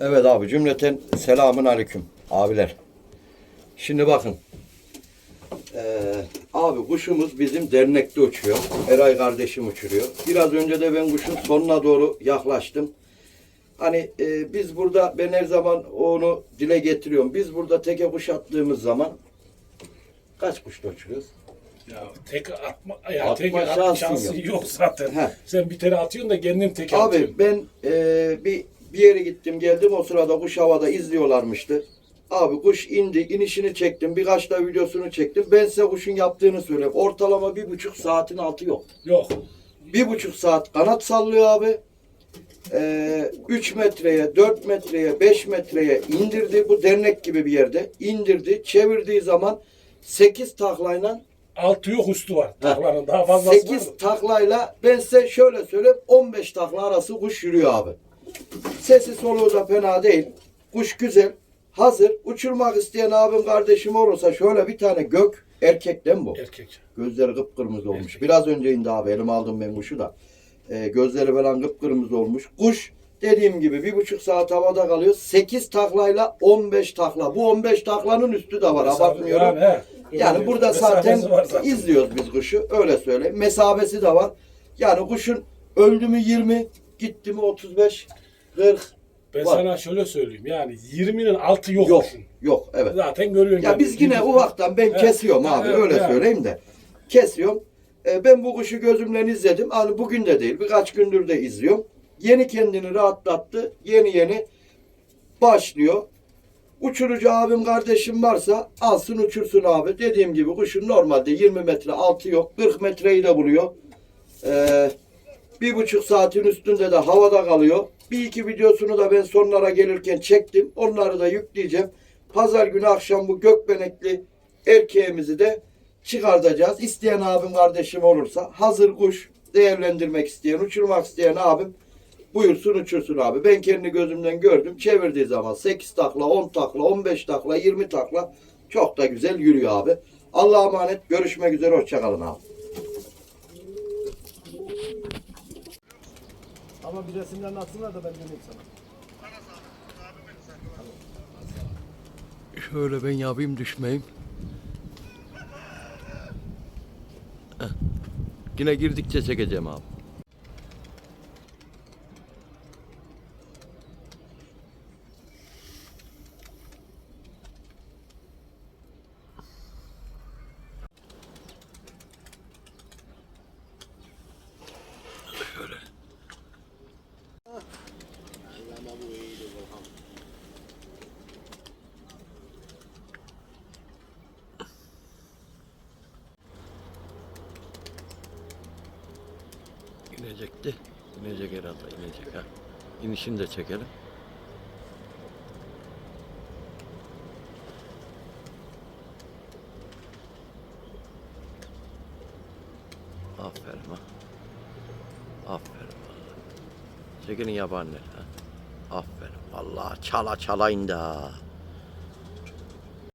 Evet abi cümleten selamun aleyküm abiler. Şimdi bakın. Ee, abi kuşumuz bizim dernekte uçuyor. Eray kardeşim uçuruyor. Biraz önce de ben kuşun sonuna doğru yaklaştım. Hani e, biz burada ben her zaman onu dile getiriyorum. Biz burada teke kuş attığımız zaman kaç kuşla uçuruyoruz? Ya tek atma, ya Atma tek şansın şansın yok. yok, zaten. Heh. Sen bir tane atıyorsun da kendin tek atıyorsun. Abi ben e, bir bir yere gittim geldim o sırada kuş havada izliyorlarmıştı. Abi kuş indi inişini çektim birkaç da videosunu çektim. Ben size kuşun yaptığını söyleyeyim. Ortalama bir buçuk saatin altı yok. Yok. Bir buçuk saat kanat sallıyor abi. Ee, 3 metreye, 4 metreye, 5 metreye indirdi. Bu dernek gibi bir yerde. indirdi. Çevirdiği zaman 8 taklayla Altı yok üstü var. Takların daha fazlası 8 var. taklayla ben size şöyle söyleyeyim 15 takla arası kuş yürüyor abi. Sesi soluğu da fena değil. Kuş güzel. Hazır. Uçurmak isteyen abim kardeşim olursa şöyle bir tane gök erkekten bu. Erkek. Gözleri kıpkırmızı olmuş. Erkek. Biraz önce indi abi. Elime aldım ben kuşu da. Ee, gözleri falan kıpkırmızı olmuş. Kuş dediğim gibi bir buçuk saat havada kalıyor. 8 taklayla 15 takla. Bu 15 taklanın üstü de var. Abartmıyorum. Yani, he. Yani burada zaten, zaten. izliyoruz biz kuşu. Öyle söyle. Mesafesi de var. Yani kuşun öldü mü 20, gitti mi 35, 40. Ben var. sana şöyle söyleyeyim. Yani 20'nin altı yok. Yok. Yok. Evet. Zaten görüyorsun. Ya biz yine ufaktan ben Evet, kesiyorum abi. evet, öyle yani. söyleyeyim de. Kesiyorum. Ee, ben bu kuşu gözümle izledim. Hani bugün de değil. Birkaç gündür de izliyorum. Yeni kendini rahatlattı. Yeni yeni başlıyor. Uçurucu abim kardeşim varsa alsın uçursun abi. Dediğim gibi kuşun normalde 20 metre altı yok. 40 metreyi de buluyor. Ee, bir buçuk saatin üstünde de havada kalıyor. Bir iki videosunu da ben sonlara gelirken çektim. Onları da yükleyeceğim. Pazar günü akşam bu gökbenekli erkeğimizi de çıkartacağız. İsteyen abim kardeşim olursa hazır kuş değerlendirmek isteyen, uçurmak isteyen abim buyursun uçursun abi. Ben kendi gözümden gördüm. Çevirdiği zaman 8 takla, 10 takla, 15 takla, 20 takla çok da güzel yürüyor abi. Allah'a emanet. Görüşmek üzere. Hoşçakalın abi. Ama bir resimlerini atsınlar da ben döneyim sana. Şöyle ben yapayım düşmeyeyim. Heh. Yine girdikçe çekeceğim abi. İnecekti. İnecek herhalde inecek ha. İnişini de çekelim. Aferin ha. Aferin vallahi. Çekenin yabanlar ha. Aferin vallahi çala çala indi ha.